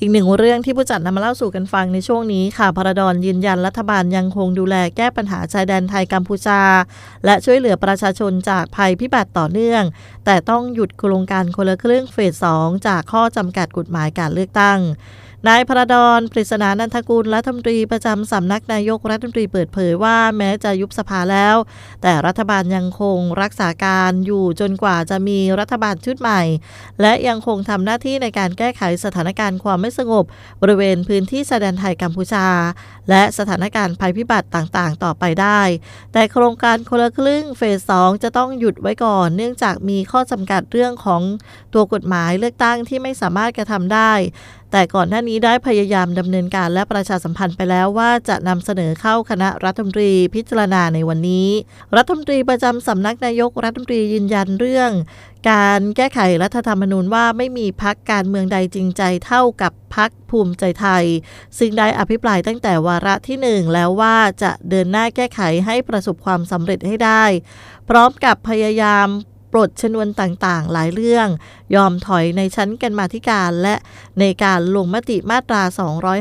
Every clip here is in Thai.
อีกหนึ่งเรื่องที่ผู้จัดนำมาเล่าสู่กันฟังในช่วงนี้ค่ะพระดอนยืนยันรัฐบาลยังคงดูแลแก้ปัญหาชายแดนไทยกัมพูชา และช่วยเหลือประชาชนจากภัยพิบัติต่อเนื่อง แต่ต้องหยุดโครงการคนละครึ่งเฟสสองจากข้อจำกัดกฎหมายการเลือกตั้งนายพระดอนปริศนานันทกุลรัฐมนตรีประจำสำนักนายกรัฐมนตรีเปิดเผยว่าแม้จะยุบสภาแล้ว แต่รัฐบาลยังคงรักษาการอยู่จนกว่าจะมีรัฐบาลชุดใหม่ และยังคงทำหน้าที่ในการแก้ไขสถานการณ์ความไม่สงบ บริเวณพื้นที่ชายแดนไทยกัมพูชา และสถานการณ์ภัยพิบัติต่างๆ ต่อไปได้ แต่โครงการคนละครึ่งเฟสสองจะต้องหยุดไว้ก่อน เนื่องจากมีข้อจำกัดเรื่องของตัวกฎหมายเลือกตั้งที่ไม่สามารถกระทำได้ แต่ก่อนหน้านี้ได้พยายามดำเนินการและประชาสัมพันธ์ไปแล้วว่าจะนำเสนอเข้าคณะรัฐมนตรีพิจารณาในวันนี้ รัฐมนตรีประจำสำนักนายกรัฐมนตรียืนยันเรื่องการแก้ไขรัฐธรรมนูญว่าไม่มีพักการเมืองใดจริงใจเท่ากับพักภูมิใจไทย ซึ่งได้อภิปรายตั้งแต่วาระที่หนึ่งแล้วว่าจะเดินหน้าแก้ไขให้ประสบความสำเร็จให้ได้ พร้อมกับพยายาม ปลดชนวนต่างๆ หลายเรื่อง ยอมถอยในชั้นกันมาธิการและในการลงมติมาตรา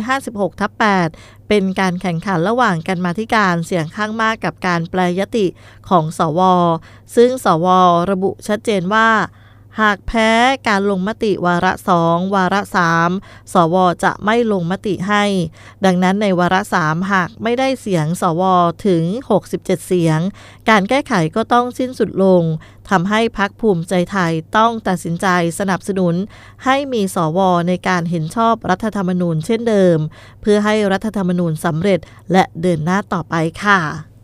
256ทับ8เป็นการแข่งขันระหว่างกันมาธิการเสียงข้างมากกับการแปลยติของสว ซึ่งสวระบุชัดเจนว่า หากแพ้การลงมติวาระสองวาระสามสวจะไม่ลงมติให้ ดังนั้นในวาระสามหากไม่ได้เสียงสวถึง 67 เสียง การแก้ไขก็ต้องสิ้นสุดลงทำให้พักภูมิใจไทยต้องตัดสินใจสนับสนุน ให้มีสวในการเห็นชอบรัฐธรรมนูญเช่นเดิม เพื่อให้รัฐธรรมนูญสำเร็จและเดินหน้าต่อไปค่ะ